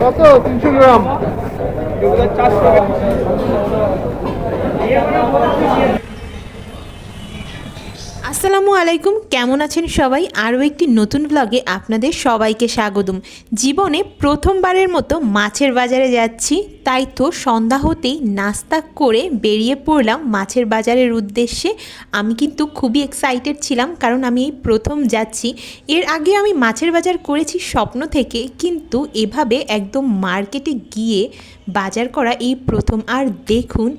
কত? তিনশো গ্রাম। আসসালামু আলাইকুম। কেমন আছেন সবাই? আরও একটি নতুন ব্লগে আপনাদের সবাইকে স্বাগতম। জীবনে প্রথমবারের মতো মাছের বাজারে যাচ্ছি, তাই তো সন্ধ্যা হতেই নাস্তা করে বেরিয়ে পড়লাম মাছের বাজারের উদ্দেশ্যে। আমি কিন্তু খুবই এক্সাইটেড ছিলাম, কারণ আমি এই প্রথম যাচ্ছি। এর আগে আমি মাছের বাজার করেছি স্বপ্ন থেকে, কিন্তু এভাবে একদম মার্কেটে গিয়ে বাজার করা এই প্রথম। আর দেখুন,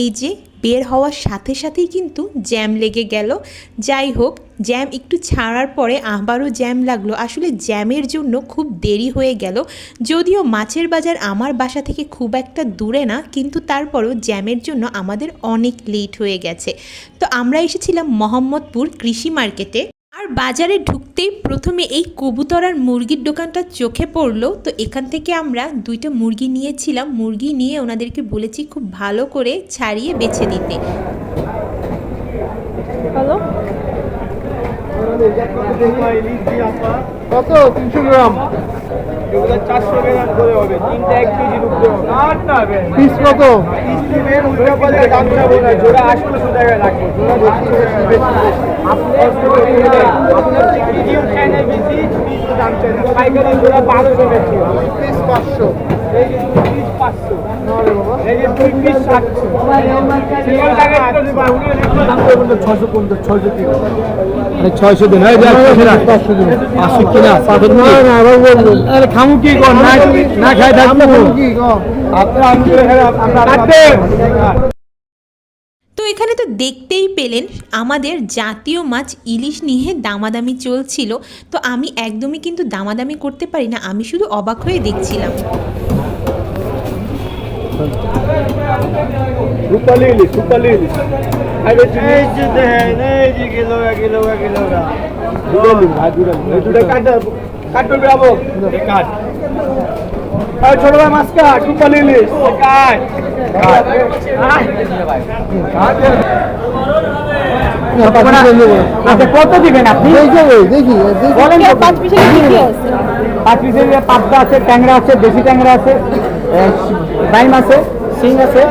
এই যে বের হওয়ার সাথে সাথেই কিন্তু জ্যাম লেগে গেল। যাই হোক, জ্যাম একটু ছাড়ার পরে আবারও জ্যাম লাগল। আসলে জ্যামের জন্য খুব দেরি হয়ে গেল। যদিও মাছের বাজার আমার বাসা থেকে খুব একটা দূরে না, কিন্তু তারপরও জ্যামের জন্য আমাদের অনেক লেট হয়ে গেছে। তো আমরা এসেছিলাম মোহাম্মদপুর কৃষি মার্কেটে। বাজারে ঢুকতেই প্রথমে এই কবুতর আর মুরগির দোকানটা চোখে পড়ল। তো এখান থেকে আমরা দুইটা মুরগি নিয়েছিলাম। মুরগি নিয়ে ওনাদেরকে বলেছি খুব ভালো করে ছাড়িয়ে বেছে দিতে হ্যালো? কত? তিনশো গ্রাম। চারশো গ্রাম করে হবে। তিনটা এক কেজি পিস কত? ছয়শো দিন। হয়ে পাঁচশো দিন। না না আবার আরে খামু কি কর না না খাই থাকব কি কম আমরা তো এখানে তো দেখতেই পেলেন আমাদের জাতীয় মাছ ইলিশ নিয়ে দামাদামি চলছিল। তো আমি একদমই কিন্তু দামাদামি করতে পারি না আমি শুধু অবাক হয়ে দেখছিলাম। রূপালি ইলিশ রূপালি ইলিশ এই যে দেখেন এই যে কিলো কিলো কিলো দুটা কাট কাট করবে আবো কাট ছোট ভাই মাছ কাট রূপালি ইলিশ কাট কত দিবেন আপনি দেখি পাঁচ পিসের কি কি আছে পাঁচ পিসের পাবদা আছে ট্যাংরা আছে দেশি ট্যাংরা আছে ডাইম আছে সিং আছে।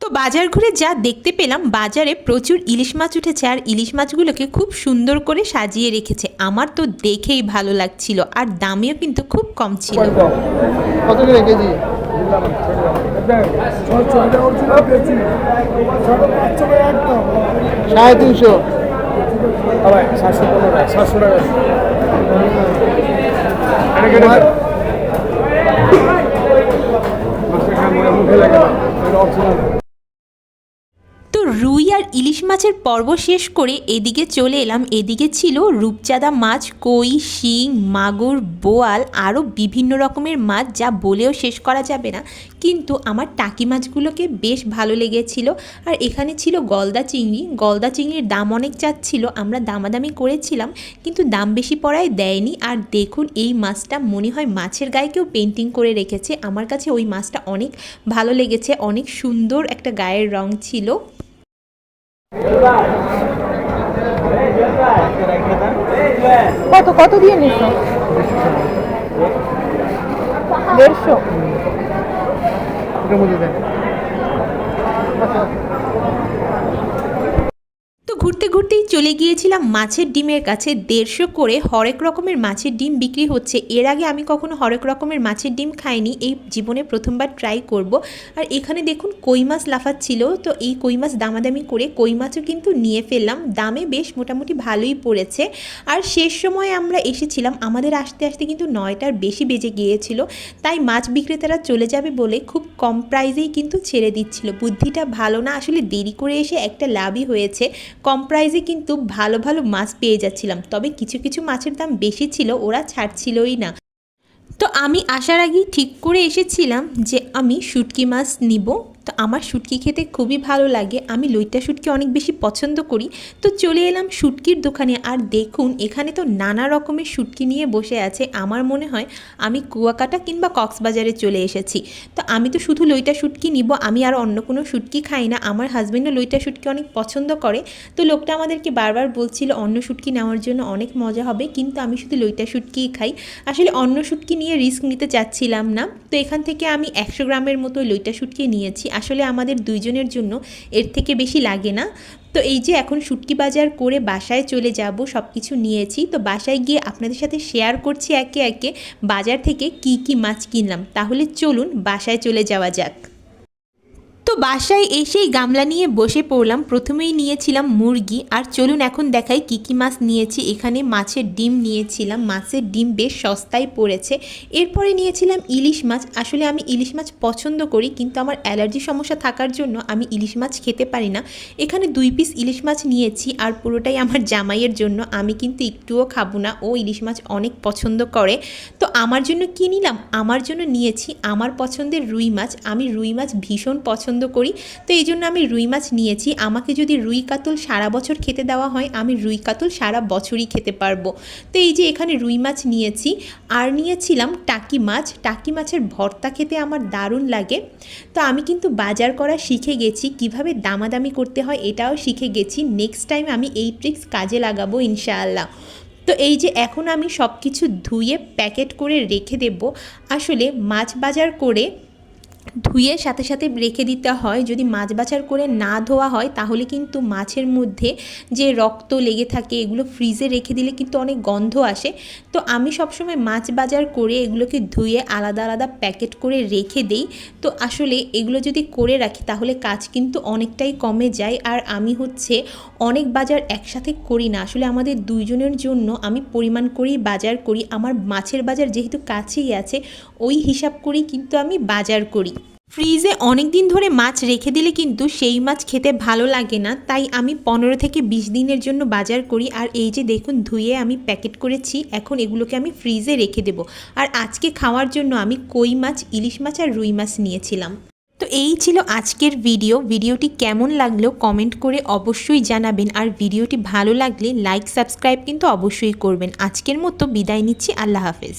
তো বাজার ঘুরে যা দেখতে পেলাম বাজারে প্রচুর ইলিশ মাছ উঠেছে আর ইলিশ মাছগুলোকে খুব সুন্দর করে সাজিয়ে রেখেছে। আমার তো দেখেই ভালো লাগছিল আর দামেও কিন্তু খুব কম ছিল। কত করে কেজি? সাড়ে তিনশো। সাতশো পনেরো সাতশো টাকা। মুখে লাগে অপশনাল রুই আর ইলিশ মাছের পর্ব শেষ করে এদিকে চলে এলাম। এদিকে ছিল রূপচাঁদা মাছ, কই, শিং, মাগুর, বোয়াল আরও বিভিন্ন রকমের মাছ যা বলেও শেষ করা যাবে না। কিন্তু আমার টাকি মাছগুলোকে বেশ ভালো লেগেছিল। আর এখানে ছিল গলদা চিংড়ি। গলদা চিংড়ির দাম অনেক চাচ্ছিল, আমরা দামাদামি করেছিলাম, কিন্তু দাম বেশি পড়ায় দেয়নি। আর দেখুন, এই মাছটা মনে হয় মাছের গায়ে কেউ পেন্টিং করে রেখেছে। আমার কাছে ওই মাছটা অনেক ভালো লেগেছে, অনেক সুন্দর একটা গায়ের রং ছিল। কত কত দিয়ে নিস দেড়শো এটার মধ্যে দেন তো ঘুরতে ঘুরতেই চলে গিয়েছিলাম মাছের ডিমের কাছে। দেড়শো করে হরেক রকমের মাছের ডিম বিক্রি হচ্ছে। এর আগে আমি কখনো হরেক রকমের মাছের ডিম খাইনি। এই জীবনে প্রথমবার ট্রাই করব। আর এখানে দেখুন কই মাছ লাফাচ্ছিল। তো এই কই মাছ দামাদামি করে কই মাছও কিন্তু নিয়ে ফেললাম। দামে বেশ মোটামুটি ভালোই পড়েছে। আর শেষ সময় আমরা এসেছিলাম। আমাদের আসতে আসতে কিন্তু নয়টার বেশি বেজে গিয়েছিল। তাই মাছ বিক্রেতারা চলে যাবে বলে খুব কম প্রাইজেই কিন্তু ছেড়ে দিচ্ছিল। বুদ্ধিটা ভালো না। আসলে দেরি করে এসে একটা লাভই হয়েছে। কম প্রাইজে কিন্তু ভালো ভালো মাছ পেয়ে যাচ্ছিলাম। তবে কিছু কিছু মাছের দাম বেশি ছিল, ওরা ছাড়ছিলই না। তো আমি আসার আগেই ঠিক করে এসেছিলাম যে আমি শুটকি মাছ নিব। তো আমার শুটকি খেতে খুবই ভালো লাগে। আমি লইট্টা শুটকি অনেক বেশি পছন্দ করি। তো চলে এলাম শুটকির দোকানে আর দেখুন, এখানে তো নানা রকমের শুটকি নিয়ে বসে আছে। আমার মনে হয় আমি কুয়াকাটা কিংবা কক্সবাজারে চলে এসেছি। তো আমি তো শুধু লইটা শুটকি নিব, আমি আর অন্য কোনো শুটকি খাই না। আমার হাজব্যান্ডও লইটা শুটকি অনেক পছন্দ করে। তো লোকটা আমাদেরকে বারবার বলছিল, অন্য শুটকি নেওয়ার জন্য অনেক মজা হবে, কিন্তু আমি শুধু লইটা শুটকিই খাই। আসলে অন্য শুটকি নিয়ে রিস্ক নিতে চাচ্ছিলাম না। তো এখান থেকে আমি একশো গ্রামের মতো লইটা শুটকি নিয়েছি। আসলে আমাদের দুইজনের জন্য এর থেকে বেশি লাগে না। তো এই যে এখন শুটকি বাজার করে বাসায় চলে যাব সব কিছু নিয়েছি। তো বাসায় গিয়ে আপনাদের সাথে শেয়ার করছি একে একে বাজার থেকে কি কি মাছ কিনলাম। তাহলে চলুন বাসায় চলে যাওয়া যাক। তো বাসায় এসেই গামলা নিয়ে বসে পড়লাম। প্রথমেই নিয়েছিলাম মুরগি। আর চলুন এখন দেখাই কী কী মাছ নিয়েছি। এখানে মাছের ডিম নিয়েছিলাম। মাছের ডিম বেশ সস্তায় পড়েছে। এরপরে নিয়েছিলাম ইলিশ মাছ। আসলে আমি ইলিশ মাছ পছন্দ করি, কিন্তু আমার অ্যালার্জি সমস্যা থাকার জন্য আমি ইলিশ মাছ খেতে পারি না। এখানে দুই পিস ইলিশ মাছ নিয়েছি, আর পুরোটাই আমার জামাইয়ের জন্য। আমি কিন্তু একটুও খাব না। ও ইলিশ মাছ অনেক পছন্দ করে। তো আমার জন্য কী নিলাম? আমার জন্য নিয়েছি আমার পছন্দের রুই মাছ। আমি রুই মাছ ভীষণ পছন্দ করি। তো এই জন্য আমি রুই মাছ নিয়েছি। আমাকে যদি রুই কাতল সারা বছর খেতে দেওয়া হয়, আমি রুই কাতল সারা বছরই খেতে পারব। তো এই যে এখানে রুই মাছ নিয়েছি, আর নিয়েছিলাম টাকি মাছ। টাকি মাছের ভর্তা খেতে আমার দারুণ লাগে। তো আমি কিন্তু বাজার করা শিখে গেছি, কীভাবে দামাদামি করতে হয় এটাও শিখে গেছি। নেক্সট টাইম আমি এই ট্রিক্স কাজে লাগাবো ইনশাআল্লাহ। তো এই যে এখন আমি সব কিছু ধুয়ে প্যাকেট করে রেখে দেব। আসলে মাছ বাজার করে ধুয়ে সাথে সাথে রেখে দিতে হয়। যদি মাছ বাছার করে না ধোয়া হয়, তাহলে কিন্তু মাছের মধ্যে যে রক্ত লেগে থাকে, এগুলো ফ্রিজে রেখে দিলে কিন্তু অনেক গন্ধ আসে। তো আমি সবসময় মাছ বাজার করে এগুলোকে ধুয়ে আলাদা আলাদা প্যাকেট করে রেখে দেই। তো আসলে এগুলো যদি করে রাখি, তাহলে কাজ কিন্তু অনেকটাই কমে যায়। আর আমি হচ্ছে অনেক বাজার একসাথে করি না। আসলে আমাদের দুইজনের জন্য আমি পরিমাণ করেই বাজার করি। আমার মাছের বাজার যেহেতু কাছেই আছে ওই হিসাব করেই কিন্তু আমি বাজার করি। ফ্রিজে অনেক দিন ধরে মাছ রেখে দিলে কিন্তু সেই মাছ খেতে ভালো লাগে না, তাই আমি পনেরো থেকে বিশ দিনের জন্য বাজার করি। আর এই যে দেখুন, ধুয়ে আমি প্যাকেট করেছি, এখন এগুলোকে আমি ফ্রিজে রেখে দেব। আর আজকে খাওয়ার জন্য আমি কই মাছ, ইলিশ মাছ আর রুই মাছ নিয়েছিলাম। তো এই ছিল আজকের ভিডিও। ভিডিওটি কেমন লাগল কমেন্ট করে অবশ্যই জানাবেন। আর ভিডিওটি ভালো লাগলে লাইক, সাবস্ক্রাইব কিন্তু অবশ্যই করবেন। আজকের মতো বিদায় নিচ্ছি। আল্লাহ হাফেজ।